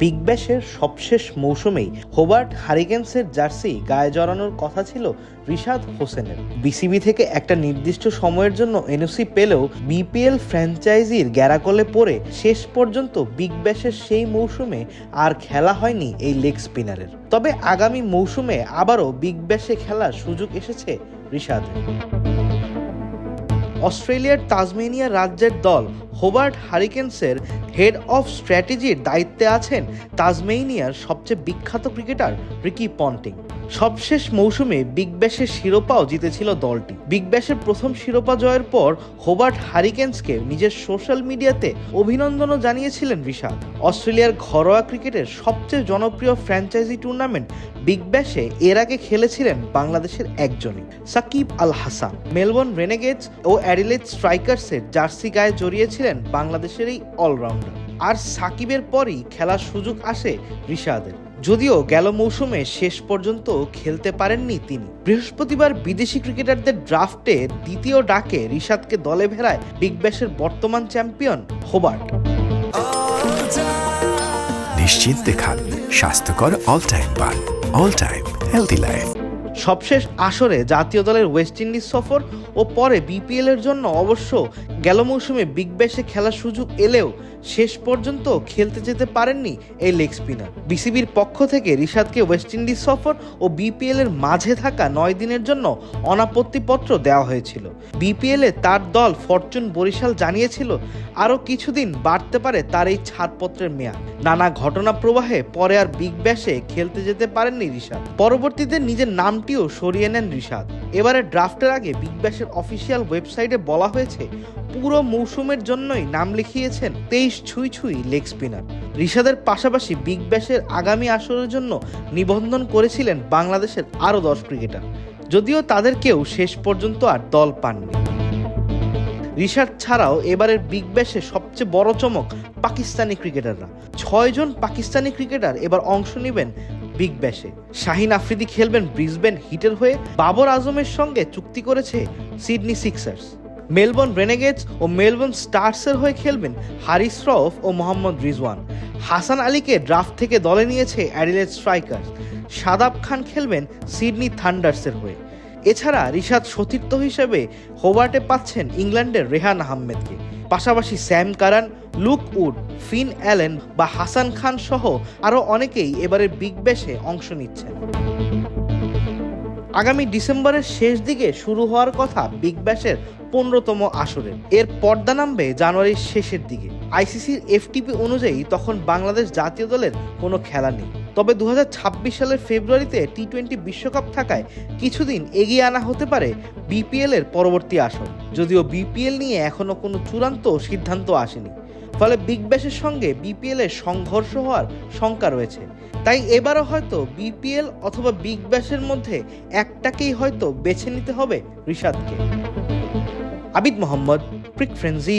Big ব্যাশের সবশেষ মৌসুমেই Hobart হারিকেন্সের jersey গায়ে জড়ানোর কথা ছিল রিশাদ হোসেনের। বিসিবি থেকে একটা নির্দিষ্ট সময়ের জন্য এনওসি পেলেও বিপিএল ফ্র্যাঞ্চাইজির গ্যারাকলে পড়ে শেষ পর্যন্ত বিগ ব্যাশের সেই মৌসুমে আর খেলা হয়নি এই লেগ স্পিনারের। তবে আগামী মৌসুমে আবারও বিগ ব্যাশে খেলার সুযোগ এসেছে রিশাদের। অস্ট্রেলিয়ার তাজমেনিয়া রাজ্যের দল হোবার্ট হারিকেন্সের হেড অফ স্ট্র্যাটেজির দায়িত্বে আছেন তাজমেনিয়ার সবচেয়ে বিখ্যাত ক্রিকেটার রিকি পন্টিং। সবশেষ মৌসুমে বিগ ব্যাশের শিরোপাও জিতেছিল দলটি। বিগ ব্যাশের প্রথম শিরোপা জয়ের পর হোবার্ট হারিকেন্সকে নিজের সোশ্যাল মিডিয়াতে অভিনন্দনও জানিয়েছিলেন রিশাদ। অস্ট্রেলিয়ার ঘরোয়া ক্রিকেটের সবচেয়ে জনপ্রিয় ফ্র্যাঞ্চাইজি টুর্নামেন্ট বিগ ব্যাশে এর আগে খেলেছিলেন বাংলাদেশের একজনই, সাকিব আল হাসান। মেলবোর্ন রেনেগেটস ও অ্যাডিলেড স্ট্রাইকার্সের জার্সি গায়ে জড়িয়েছিলেন বাংলাদেশের এই অলরাউন্ডার। আর সাকিবের পরই খেলার সুযোগ আসে রিশাদের। যদিও গেল মৌসুমে শেষ পর্যন্ত খেলতে পারেননি তিনি। বৃহস্পতিবার বিদেশি ক্রিকেটারদের ড্রাফটে দ্বিতীয় ডাকে রিশাদকে দলে ভেড়ায় বিগ ব্যাশের বর্তমান চ্যাম্পিয়ন হোবার্ট। নিশ্চিন্তে খান, স্বাস্থ্যকর অল টাইম পান অল টাইম হেলদি লাইফ সবশেষ আসরে জাতীয় দলের ওয়েস্ট ইন্ডিজ সফর ও পরে বিপিএল এর জন্য অবশ্য গেল মৌসুমে বিগ ব্যাশে খেলার সুযোগ এলেও শেষ পর্যন্ত খেলতে যেতে পারেননি এই লেগ স্পিনার। বিসিবির পক্ষ থেকে রিশাদকে ওয়েস্ট ইন্ডিজ সফর ও বিপিএল এর মাঝে থাকা নয় দিনের জন্য অনাপত্তিপত্র দেওয়া হয়েছিল। বিপিএল তার দল ফরচুন বরিশাল জানিয়েছিল, আরও কিছুদিন বাড়তে পারে তার এই ছাড়পত্রের মেয়াদ। নানা ঘটনা প্রবাহে পরে আর বিগ ব্যাশে খেলতে যেতে পারেননি রিশাদ। পরবর্তীতে নিজের নামটিও সরিয়ে নেন রিশাদ। এবারে ড্রাফটের আগে বিগ ব্যাশের অফিসিয়াল ওয়েবসাইটে বলা হয়েছে, পুরো মৌসুমের জন্যই নাম লিখিয়েছেন তেইশ ছুঁই ছুঁই লেগ স্পিনার রিশাদের পাশাপাশি বিগ ব্যাশের আগামী আসরের জন্য নিবন্ধন করেছিলেন বাংলাদেশের আরও দশ ক্রিকেটার। যদিও তাদের কেউ শেষ পর্যন্ত আর দল পাননি। রিশাদ ছাড়াও এবারের বিগ ব্যাশে সবচেয়ে বড় চমক পাকিস্তানি ক্রিকেটাররা। ছয়জন পাকিস্তানি ক্রিকেটার এবার অংশ নেবেন বিগ ব্যাশে। শাহিন আফ্রিদি খেলবেন ব্রিসবেন হিটের হয়ে বাবর আজমের সঙ্গে চুক্তি করেছে সিডনি সিক্সার্স। মেলবোর্ন রেনেগেটস ও মেলবোর্ন স্টার্সের হয়ে খেলবেন হারিস রফ ও মোহাম্মদ রিজওয়ান। হাসান আলীকে ড্রাফট থেকে দলে নিয়েছে অ্যাডিলেড স্ট্রাইকার্স। সাদাব খান খেলবেন সিডনি থান্ডার্সের হয়ে। এছাড়া রিশাদ সতীর্থ হিসেবে হোবার্টে পাচ্ছেন ইংল্যান্ডের রেহান আহমেদকে। পাশাপাশি Sam Curran, Luke Wood, Finn Allen বা হাসান খান সহ আরও অনেকেই এবারের বিগ ব্যাশে অংশ নিচ্ছেন। আগামী ডিসেম্বরের শেষ দিকে শুরু হওয়ার কথা বিগ ব্যাশের পনেরোতম আসরের এর পর্দা নামবে জানুয়ারির শেষের দিকে। আইসিসির এফটিপি অনুযায়ী তখন বাংলাদেশ জাতীয় দলের কোনো খেলা নেই। তবে দুহাজার ছাব্বিশ সালের ফেব্রুয়ারিতে টি টোয়েন্টি বিশ্বকাপ থাকায় কিছুদিন এগিয়ে আনা হতে পারে বিপিএল এর পরবর্তী আসর। যদিও বিপিএল নিয়ে এখনও কোনো চূড়ান্ত সিদ্ধান্ত আসেনি। ফলে বিগ ব্যাশের সঙ্গে বিপিএল এর সংঘর্ষ হওয়ার শঙ্কা রয়েছে। তাই এবারও হয়তো বিপিএল অথবা বিগ ব্যাশের মধ্যে একটাকেই হয়তো বেছে নিতে হবে রিশাদকে। আবিদ মোহাম্মদ প্রিক ফ্রেন্সি